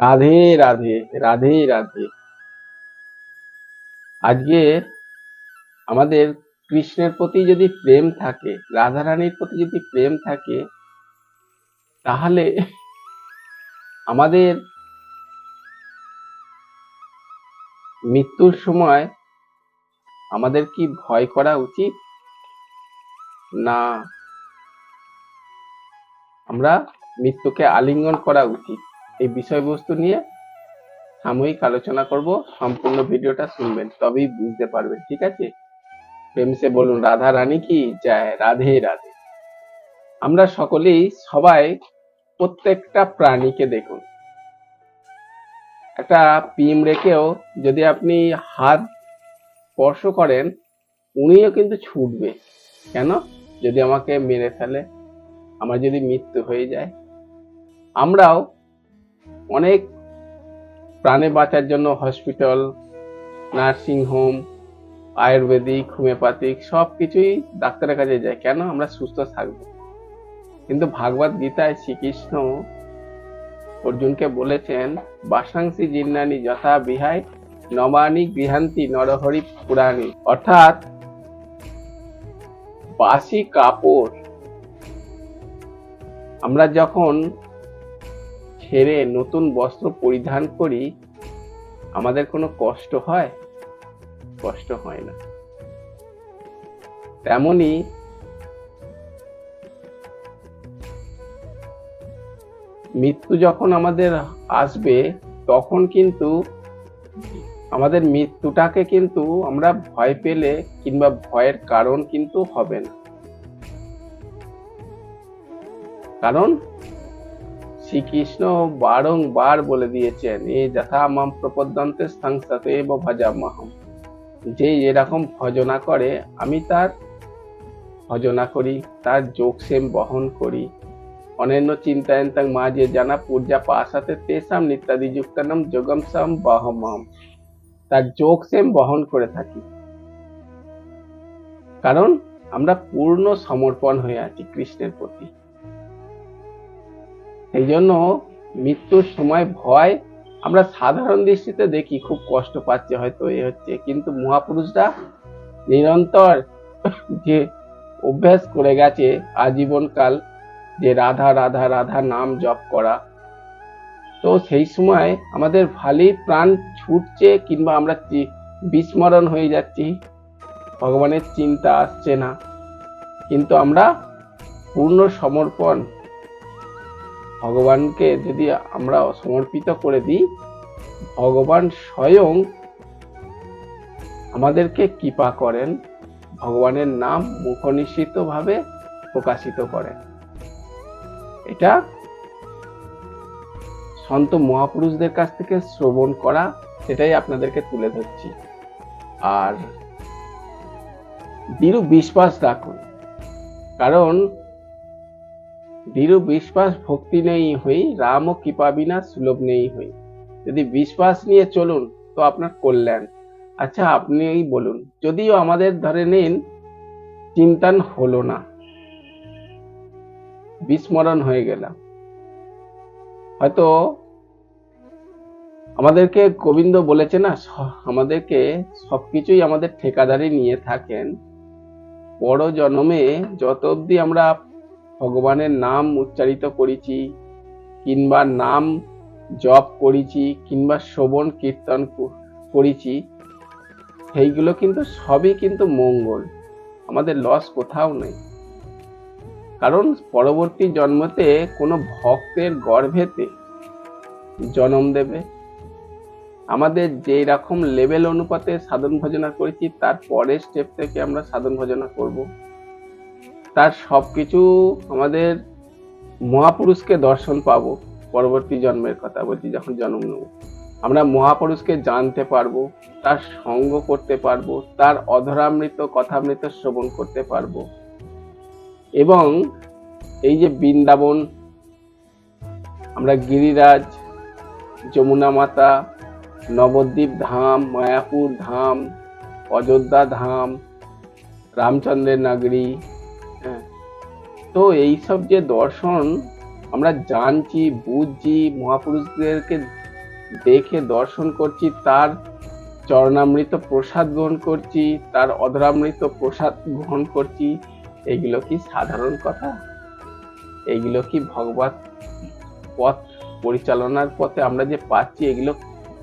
রাধে রাধে রাধে রাধে। আজকে আমাদের কৃষ্ণের প্রতি যদি প্রেম থাকে, রাধারানীর প্রতি যদি প্রেম থাকে, তাহলে আমাদের মৃত্যুর সময় আমাদের কি ভয় করা উচিত? না, আমরা মৃত্যুকে আলিঙ্গন করা উচিত। এই বিষয়বস্তু নিয়ে সাময়িক আলোচনা করব, সম্পূর্ণ ভিডিওটা শুনবেন, তবেই বুঝতে পারবেন, ঠিক আছে? প্রেমসে বলুন, রাধা রানী কি? যায় রাধে রাধে। আমরা সকলেই সবাই প্রত্যেকটা প্রাণীকে দেখুন। একটা পিম রেখেও যদি আপনি হাত স্পর্শ করেন, উনিও কিন্তু ছুটবে। কেন? যদি আমাকে মেরে ফেলে, আমার যদি মৃত্যু হয়ে যায়, আমরাও অনেক প্রাণে বাঁচার জন্য hospital, nursing home, ayurvedic, homeopathic সব কিছুই ডাক্তারের কাছে যায়। কেন? আমরা সুস্থ থাকব। কিন্তু ভাগবত গীতায় শ্রীকৃষ্ণ অর্জুনকে বলেছেন, বাসাংসি জিন্নানি যথা বিহাই নমানি গৃহান্তি নরহরি পুরাণী। অর্থাৎ বাসি কাপড়। আমরা যখন ছেড়ে নতুন বস্ত্র পরিধান করি, আমাদের কোনো কষ্ট হয়? কষ্ট হয় না। তেমনি মৃত্যু যখন আমাদের আসবে, তখন কিন্তু আমাদের মৃত্যুটাকে কিন্তু আমরা ভয় পেলে কিংবা ভয়ের কারণ কিন্তু হবে না। কারণ শ্রীকৃষ্ণ বারংবার বলে দিয়েছেন, এ যথা মাম প্রপদ্যন্তে সংসতে ভজামাহম যে এরকম ভজনা করে, আমি তার ভজনা করি, তার যোগ সেম বহন করি। অন্যান্য চিন্তায়ন্তাং যে জানা পূজা পাশাতে তেসাম নিত্যাদি যুক্তানাম যোগম সাম বহমম। তার যোগ সেম বহন করে থাকি। কারণ আমরা পূর্ণ সমর্পণ হয়ে আছি কৃষ্ণের প্রতি। সেই জন্য মৃত্যুর সময় ভয় আমরা সাধারণ দৃষ্টিতে দেখি, খুব কষ্ট পাচ্ছে হয়তো এ হচ্ছে। কিন্তু মহাপুরুষরা নিরন্তর যে অভ্যাস করে গেছে, আজীবনকাল যে রাধা রাধা রাধা নাম জপ করা, তো সেই সময় আমাদের ভালোই প্রাণ ছুটছে কিংবা আমরা বিস্মরণ হয়ে যাচ্ছি। ভগবানের চিন্তা আসছে না। কিন্তু আমরা পূর্ণ সমর্পণ ভগবানকে যদি আমরা সমর্পিত করে দিই, ভগবান স্বয়ং আমাদেরকে কৃপা করেন, ভগবানের নাম মুখনিশ্চিত ভাবে প্রকাশিত করেন। এটা সন্ত মহাপুরুষদের কাছ থেকে শ্রবণ করা, সেটাই আপনাদেরকে তুলে ধরছি। আর দৃঢ় বিশ্বাস রাখুন, কারণ দৃঢ় বিশ্বাস, ভক্তি নেই হই রাম ও কৃপা বিনা সুলভ নেই হই। যদি বিশ্বাস নিয়ে চলুন, তো আপনার কল্যাণ। আচ্ছা আপনিই বলুন, যদিও আমাদের ধরে নিন চিন্তান হলো না। বিস্মরণ হয়ে গেলাম। হয়তো আমাদেরকে গোবিন্দ বলেছে না আমাদেরকে সবকিছুই আমাদের ঠিকাদারি নিয়ে থাকেন। বড় জন্মে যত অবধি আমরা ভগবানের নাম উচ্চারিত করেছি কিংবা নাম জপ করেছি কিংবা শ্রবণ, কীর্তন করেছি সেইগুলো কিন্তু সবই কিন্তু মঙ্গল। আমাদের লস কোথাও নেই। কারণ পরবর্তী জন্মতে কোনো ভক্তের গর্ভেতে জন্ম দেবে। আমাদের যেই রকম লেভেল অনুপাতে সাধন ভজনা করেছি, তার পরের স্টেপ থেকে আমরা সাধন ভজনা করব। তার সবকিছু আমাদের মহাপুরুষকে দর্শন পাবো, পরবর্তী জন্মের কথা বলছি, যখন জন্ম নেব। আমরা মহাপুরুষকে জানতে পারব, তার সঙ্গ করতে পারব, তার অধরামৃত, কথামৃত শ্রবণ করতে পারব। এবং এই যে বৃন্দাবন, আমরা গিরিরাজ, যমুনা মাতা, নবদ্বীপ ধাম, মায়াপুর ধাম, অযোধ্যা ধাম, রামচন্দ্রের নাগরী তো এইসব যে দর্শন আমরা জানছি, বুঝছি, মহাপুরুষদেরকে দেখে দর্শন করছি, তার চরণামৃত প্রসাদ গ্রহণ করছি, তার অধরামৃত প্রসাদ গ্রহণ করছি, এগুলো কি সাধারণ কথা? এগুলো কি ভগবত পথ পরিচালনার পথে আমরা যে পাচ্ছি, এগুলো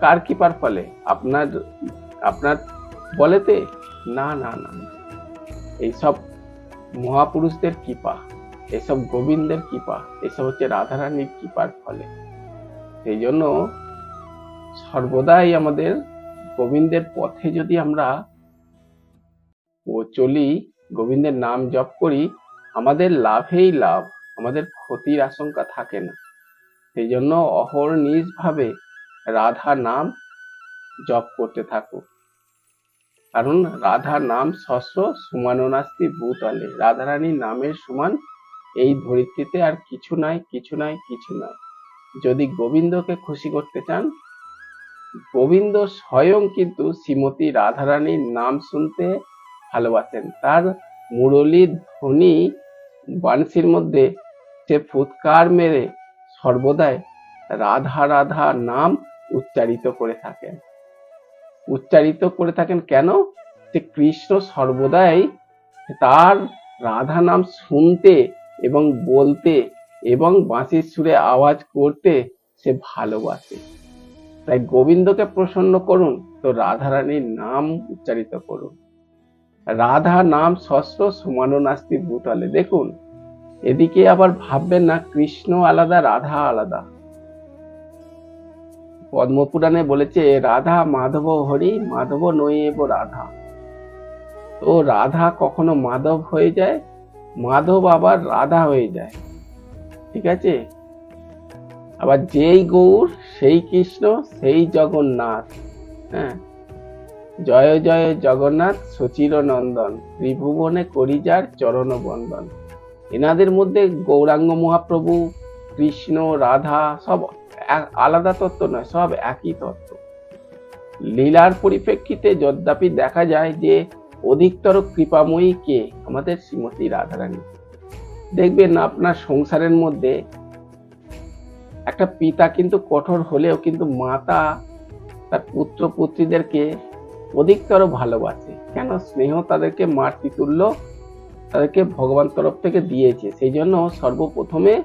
কার কিপার ফলে? আপনার আপনার বলেতে? না না না। এইসব মহাপুরুষদের কৃপা, এসব গোবিন্দের কৃপা, এসব হচ্ছে রাধারানীর কৃপার ফলে। সেই জন্য সর্বদাই আমাদের গোবিন্দের পথে যদি আমরা ও চলি, গোবিন্দের নাম জপ করি, আমাদের লাভেই লাভ, আমাদের ক্ষতির আশঙ্কা থাকে না। সেই জন্য অহর্নিশ ভাবে রাধা নাম জপ করতে থাকো কারণ রাধা নাম শস্য সমাননাস্তি ভূতলে। রাধারানীর নামের সমান এই ধরিত্রীতে আর কিছু নাই কিছু নাই কিছু নাই। যদি গোবিন্দকে খুশি করতে চান, গোবিন্দ স্বয়ং কিন্তু শ্রীমতী রাধারানীর নাম শুনতে ভালোবাসেন। তার মুরলী ধ্বনি বানসির মধ্যে সে ফুৎকার মেরে সর্বদাই রাধা রাধা নাম উচ্চারিত করে থাকেন। উচ্চারিত করে থাকেন কেন? যে কৃষ্ণ সর্বদাই তার রাধা নাম শুনতে এবং বলতে এবং বাঁশির সুরে আওয়াজ করতে সে ভালোবাসে। তাই গোবিন্দকে প্রসন্ন করুন, তো রাধারানীর নাম উচ্চারিত করুন। রাধা নাম ষষ্ঠ সমানো নাস্তি ভূতলে দেখুন, এদিকে আবার ভাববেন না, কৃষ্ণ আলাদা, রাধা আলাদা। পদ্মপুরাণে বলেছে, রাধা মাধব হরি, মাধব নৈব রাধা। তো রাধা কখনো মাধব হয়ে যায়, মাধব আবার রাধা হয়ে যায়। ঠিক আছে? আবার যেই গৌর, সেই কৃষ্ণ, সেই জগন্নাথ হ্যাঁ? জয় জয় জগন্নাথ, সচির নন্দন, ত্রিভুবনে করিজার চরণ বন্দন। এনাদের মধ্যে গৌরাঙ্গ মহাপ্রভু, কৃষ্ণ, রাধা সব আলাদা তত্ত্ব নয়, সব একই তত্ত্ব। লীলার পরিপ্রেক্ষিতে যদ্যাপি দেখা যায় যে অধিকতর কৃপাময়ী কে? আমাদের শ্রীমতী রাধারানী। দেখবেন আপনার সংসারের মধ্যে একটা পিতা কিন্তু কঠোর হলেও কিন্তু মাতা তার পুত্র পুত্রীদেরকে অধিকতর ভালোবাসে। কেন? স্নেহ তাদেরকে মাতৃতুল্য, তাদেরকে ভগবান তরফ থেকে দিয়েছে। সেই জন্য সর্বপ্রথমে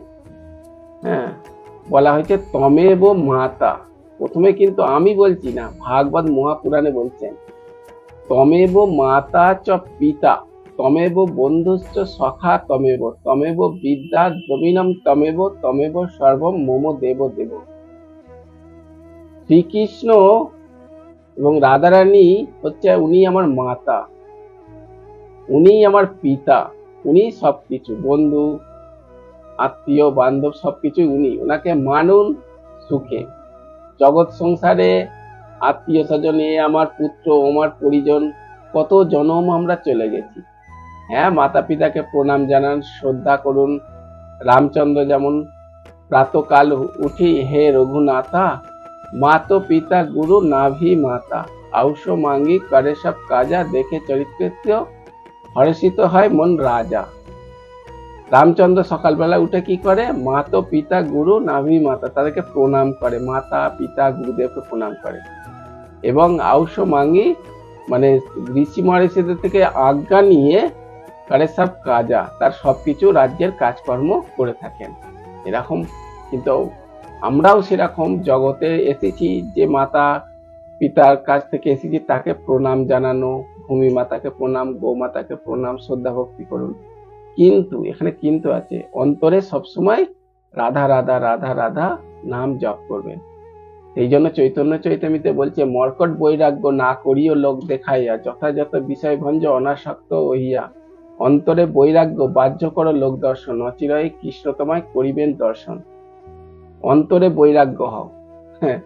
হ্যাঁ বলা হয়েছে, তমেব মাতা। প্রথমে কিন্তু আমি বলছি না, ভাগবত মহাপুরাণে বলছেন, তমেব মাতা চ পিতা, তমেব বন্ধুশ্চ সখা তমেব তমেব বিদ্যা দ্রবিণম তমেব তমেব সর্বম মম দেব দেব। শ্রীকৃষ্ণ এবং রাধারানী হচ্ছে উনি আমার মাতা, উনি আমার পিতা, উনি সবকিছু, বন্ধু আত্মীয়, বান্ধব সবকিছু উনি। ওনাকে মানুন সুখে। জগৎ সংসারে আত্মীয় স্বজনে, আমার পুত্র, আমার পরিজন, কত জনম আমরা চলে গেছি। হ্যাঁ মাতা পিতাকে প্রণাম জানান, শ্রদ্ধা করুন। রামচন্দ্র যেমন প্রাতকাল উঠি, হে রঘুনাথা, মাতো পিতা গুরু নাভি মাতা, আউষ মাঙ্গি করে সব কাজা দেখে চরিত্রিত হর্ষিত হয় মন রাজা। রামচন্দ্র সকালবেলা উঠে কি করে? মাতো, পিতা, গুরু, নাভি মাতা, তাদেরকে প্রণাম করে। মাতা, পিতা, গুরুদেবকে প্রণাম করে। এবং আউষ মাঙ্গি মানে ঋষি মহর্ষিদের থেকে আজ্ঞা নিয়ে করে সব কাজা, তার সব কিছু রাজ্যের কাজকর্ম করে থাকেন। এরকম কিন্তু আমরাও সেরকম জগতে এসেছি যে মাতা, পিতার কাছ থেকে এসেছি, তাকে প্রণাম জানানো, ভূমি মাতাকে প্রণাম গো মাতাকে প্রণাম শ্রদ্ধা ভক্তি করুন। কিন্তু, এখানে কিন্তু আছে, অন্তরে সবসময় রাধা রাধা রাধা রাধা নাম জপ করবেন। এই জন্য চৈতন্য চৈতমিতে বলছে, মর্কট বৈরাগ্য না করিও লোক দেখাইয়া, যথাযথ বিষয় ভঞ্জ অনাসক্ত হইয়া, অন্তরে বৈরাগ্য বাহ্য করো লোক দর্শন অচিরই কৃষ্ণ তোমায় করিবেন দর্শন। অন্তরে বৈরাগ্য হও। হ্যাঁ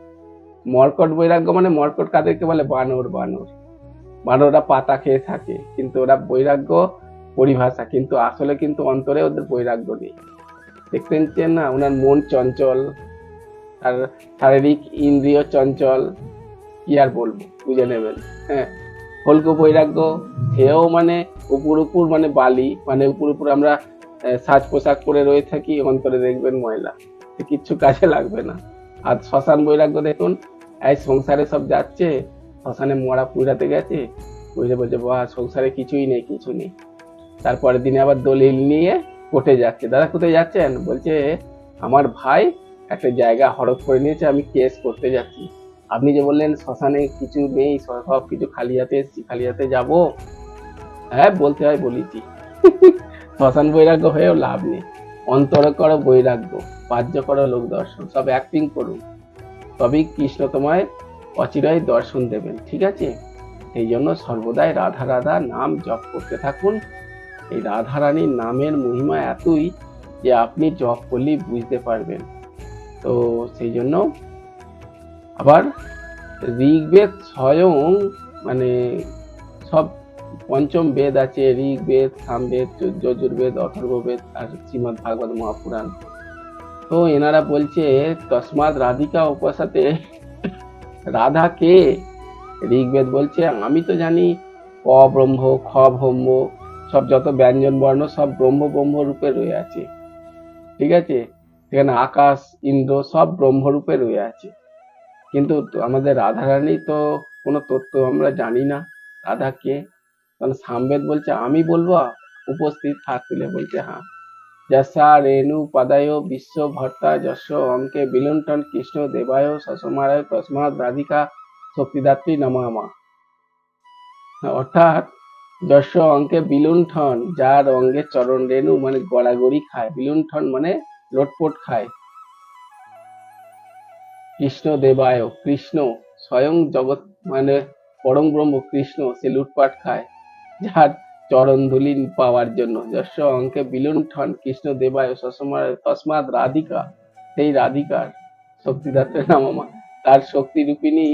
মর্কট বৈরাগ্য মানে মর্কট কাদেরকে বলে? বানর বানর। বানররা পাতা খেয়ে থাকে, কিন্তু ওরা বৈরাগ্য পরিভাষা, কিন্তু আসলে কিন্তু অন্তরে ওদের বৈরাগ্য নেই। দেখতেন যে না ওনার মন চঞ্চল আর শারীরিক ইন্দ্রিয় চঞ্চল, কি আর বলব, বুঝে নেবেন হ্যাঁ। হলকো বৈরাগ্য সেও মানে উপর উপর মানে বালি মানে উপর উপর আমরা সাজ পোশাক পরে রয়ে থাকি, অন্তরে দেখবেন ময়লা কিচ্ছু কাজে লাগবে না। আর শ্মশান বৈরাগ্য দেখুন, এই সংসারে সব যাচ্ছে, শ্মশানে মরা পুরাতে গেছে বুঝে বলছে বা সংসারে কিছুই নেই, কিছু নেই। তারপরের দিনে আবার দলিল নিয়ে কোর্টে যাচ্ছে। দাদা, কোথায় যাচ্ছেন? বলছে, আমার ভাই একটা জায়গা হড়প করে নিয়েছে, আমি কেস করতে যাচ্ছি। আপনি যে বললেন, শ্মশানে কিছু নেই, সব কিছু খালি হাতে এসছি, খালি হাতে যাব? হ্যাঁ বলতে হয় বলিছি। শ্মশান বৈরাগ্য হয়েও লাভ নেই। অন্তর করো বৈরাগ্য, বাহ্য করো লোক দর্শন, সব অ্যাক্টিং করুন। তবেই কৃষ্ণ তোমায় অচিরাই দর্শন দেবেন, ঠিক আছে? এই জন্য সর্বদাই রাধা রাধা নাম জপ করতে থাকুন। এই রাধারানীর নামের মহিমা এতই যে আপনি জপ করলেই বুঝতে পারবেন। তো সেই জন্য আবার ঋগ্বেদ স্বয়ং মানে সব পঞ্চম বেদ আছে, ঋগ্বেদ, সামবেদ যজু- যজুর্বেদ, অথর্ববেদ আর শ্রীমদ ভাগবত মহাপুরাণ। তো এনারা বলছে তসমাদ রাধিকা উপাসাতে রাধা কে ঋগ্বেদ বলছে, আমি তো জানি ক ব্রহ্ম, খ ব্রহ্ম সব যত ব্যঞ্জন বর্ণ সব ব্রহ্ম ব্রহ্ম রূপে রয়ে আছে। ঠিক আছে? সেখানে আকাশ, ইন্দ্র সব ব্রহ্ম রূপে রয়ে আছে। কিন্তু আমাদের রাধারানী তো কোনো তত্ত্ব আমরা জানি না। রাধা কে? তাহলে সামবেদ বলছে, আমি বলব? উপস্থিত থাকলে বলছে হ্যাঁ। যশা রেণু পদায় বিশ্ব ভর্তা যশ অঙ্কে বিলুণ্ঠন কৃষ্ণ দেবায় সসমারায় তসমাৎ রাধিকা শক্তিদাত্রী নমামা। অর্থাৎ যশ অঙ্কে বিলুণ্ঠন, যার অঙ্গে চরণ রেণু মানে গড়াগড়ি খায়। বিলুণ্ঠন মানে লটপট খায়। কৃষ্ণ দেবায় কৃষ্ণ, স্বয়ং জগৎ মানে পরম ব্রহ্ম কৃষ্ণ, সে লুটপাট খায়, যার চরণ ধুলি পাওয়ার জন্য। যশ অঙ্কে বিলুণ্ঠন কৃষ্ণ দেবায় সসমার তসমাৎ রাধিকা, সেই রাধিকার শক্তিদাত্র নামমা তার শক্তি রূপিণী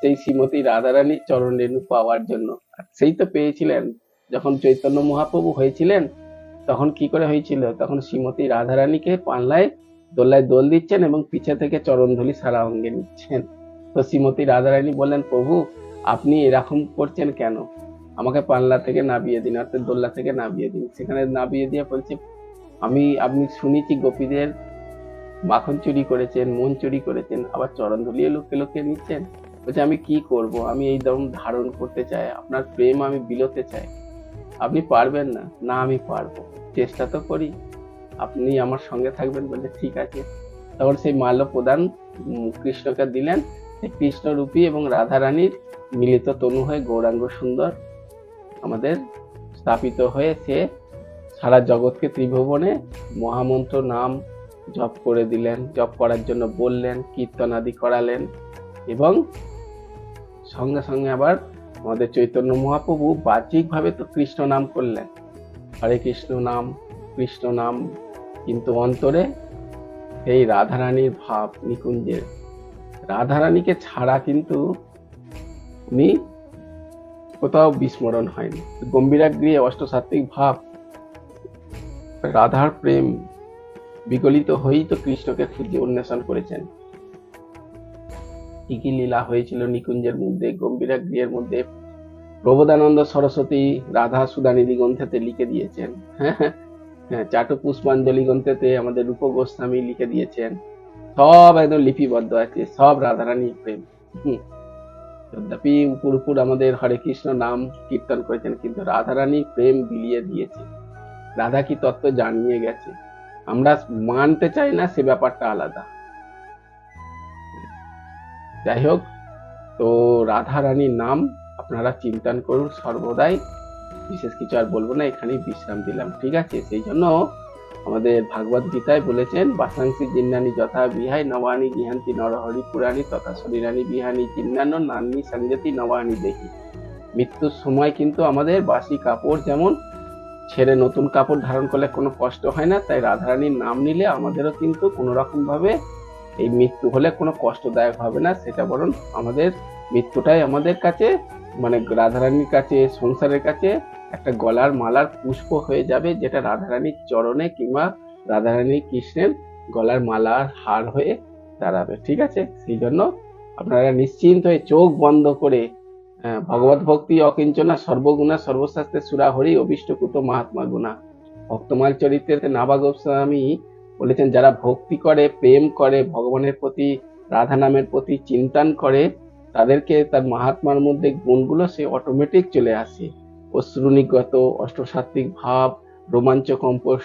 সেই শ্রীমতী রাধারানীর চরণ রেণু পাওয়ার জন্য। সেই তো পেয়েছিলেন। যখন চৈতন্য মহাপ্রভু হয়েছিলেন, তখন কি করে হয়েছিল? তখন শ্রীমতী রাধারানীকে পাল্লায় দোল্লায় দোল দিচ্ছেন এবং পিছে থেকে চরণধুলি সারা অঙ্গে নিচ্ছেন। তো শ্রীমতী রাধারানী বললেন, প্রভু, আপনি এরকম করছেন কেন? আমাকে পাল্লা থেকে নামিয়ে দিন, অর্থাৎ দোল্লা থেকে নামিয়ে দিন। সেখানে নামিয়ে দিয়ে বলছে, আমি আপনি শুনেছি গোপীদের মাখন চুরি করেছেন, মন চুরি করেছেন, আবার চরণ ধুলিয়ে লোকে লোকে নিচ্ছেন। বলছে আমি কি করব? আমি এই দম ধারণ করতে চাই, আপনার প্রেম আমি বিলোতে চাই। আপনি পারবেন না? না, আমি পারব। চেষ্টা তো করি। আপনি আমার সঙ্গে থাকবেন বলে ঠিক আছে। তখন সেই মাল্য প্রদান কৃষ্ণকে দিলেন। সেই কৃষ্ণরূপী এবং রাধারানীর মিলিত তনু হয়ে গৌরাঙ্গ সুন্দর আমাদের স্থাপিত হয়ে সে সারা জগৎকে ত্রিভুবনে মহামন্ত্র নাম জপ করে দিলেন, জপ করার জন্য বললেন, কীর্তন আদি করালেন এবং সঙ্গে সঙ্গে আবার আমাদের চৈতন্য মহাপ্রভু বাহ্যিকভাবে তো কৃষ্ণ নাম করলেন। হরে কৃষ্ণ নাম কৃষ্ণ নাম, কিন্তু অন্তরে এই রাধারানীর ভাব নিকুঞ্জের। রাধারানীকে ছাড়া কিন্তু উনি কোথাও বিস্মরণ হয়নি। গম্ভীরাগ্রিয়ে অষ্টসাত্ত্বিক ভাব, রাধার প্রেম বিগলিত হয়েই তো কৃষ্ণকে খুঁজে অন্বেষণ করেছেন। কি কি লীলা হয়েছিল নিকুঞ্জের মধ্যে গম্ভীরাগ্রিয়ের মধ্যে। প্রবোধানন্দ সরস্বতী রাধা সুদানিধি গ্রন্থেতে লিখে দিয়েছেন। হ্যাঁ হ্যাঁ চাটু পুষ্পাঞ্জলি গ্রন্থেতে আমাদের রূপ গোস্বামী লিখে দিয়েছেন। সব একদম লিপিবদ্ধ আছে, সব রাধারানী প্রেম। যদ্যপি উপর উপর আমাদের হরে কৃষ্ণ নাম কীর্তন করেছেন, কিন্তু রাধারানী প্রেম বিলিয়ে দিয়েছে। রাধা কি তত্ত্ব জানিয়ে গেছে? আমরা মানতে চাই না, সে ব্যাপারটা আলাদা। যাই হোক, তো রাধা রানীর নাম আপনারা চিন্তন করুন সর্বদাই। বিশেষ কিছু আর বলব না, এখানেই বিশ্রাম দিলাম, ঠিক আছে? সেই জন্য আমাদের ভাগবত গীতায় বলেছেন, বাসাংসি জিন্নানি যথা বিহাই নবানি গিহান্তি নরহরি পুরাণী তথা শরীরানি বিহানি জিন্নান্ন নান্নি সংযতি নবানি দেখি মৃত্যুর সময় কিন্তু আমাদের বাসি কাপড় যেমন ছেড়ে নতুন কাপড় ধারণ করলে কোনো কষ্ট হয় না, তাই রাধারানীর নাম নিলে আমাদেরও কিন্তু কোনো রকম ভাবে এই মৃত্যু হলে কোনো কষ্টদায়ক হবে না, সেটা বরং আমাদের মৃত্যুটাই আমাদের কাছে মানে রাধারানীর কাছে, সংসারের কাছে একটা গলার মালার পুষ্প হয়ে যাবে, যেটা রাধারানীর চরণে কিংবা রাধারানী কৃষ্ণের গলার মালার হার হয়ে দাঁড়াবে, ঠিক আছে? সেই জন্য আপনারা নিশ্চিন্ত হয়ে চোখ বন্ধ করে ভগবত ভক্তি অকিঞ্চনা, সর্বগুণা, সর্বশাস্ত্রে সুরাহরি অভিষ্টকুত মহাত্মা গুণা। ভক্তমাল চরিত্রে নাবা গোস্বামী বলেছেন, যারা ভক্তি করে, প্রেম করে, ভগবানের প্রতি, রাধা নামের প্রতি চিন্তন করে, তাদেরকে তার মাহাত্মার মধ্যে গুণগুলো সে অটোমেটিক চলে আসে। অশ্রুনিগত, অষ্টসাত্ত্বিক ভাব, রোমাঞ্চ কম্প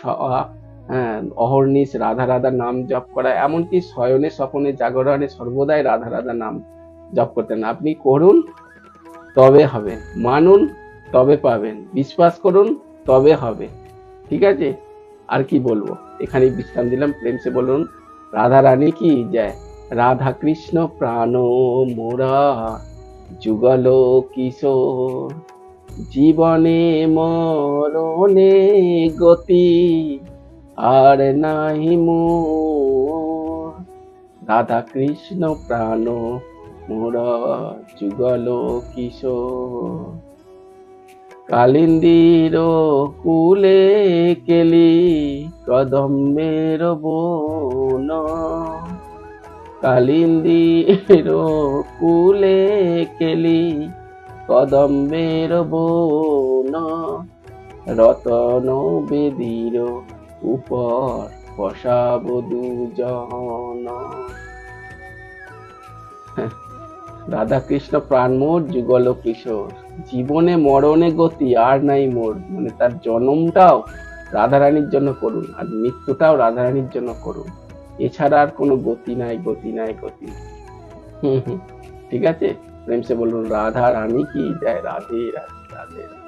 হ্যাঁ অহর্নিশ, রাধা রাধা নাম জপ করা, এমনকি শয়নে, স্বপনে, জাগরণে সর্বদাই রাধা রাধা নাম জপ করতেন। আপনি করুন, তবে হবে। মানুন, তবে পাবেন। বিশ্বাস করুন, তবে হবে। ঠিক আছে? আর কি বলব? এখানে বিশ্রাম দিলাম। প্রেম সে বলুন, রাধা রানী কি যায় রাধা কৃষ্ণ প্রাণ মোরা যুগল কিশোর। জীবনে মরণে গতি আর নাহি মো রাধা কৃষ্ণ প্রাণ মোরা যুগল কিশোর। কালিন্দির কুলে কেলি কদম্বের বন। কালিন্দির কুলে কেলি কদম্বের বন। রতন বেদির উপর বসাব দুজন। রাধা কৃষ্ণ প্রাণমোর যুগল কিশোর। জীবনে মরণে গতি আর নাই মোর। মানে তার জন্মটাও রাধারানীর জন্য করুন, আর মৃত্যুটাও রাধারানীর জন্য করুন। এছাড়া আর কোনো গতি নাই গতি নাই গতি নাই। হুম হুম। ঠিক আছে? প্রেমসে বলুন রাধা রানী কি? রাধে রাধে রাধে রাধে।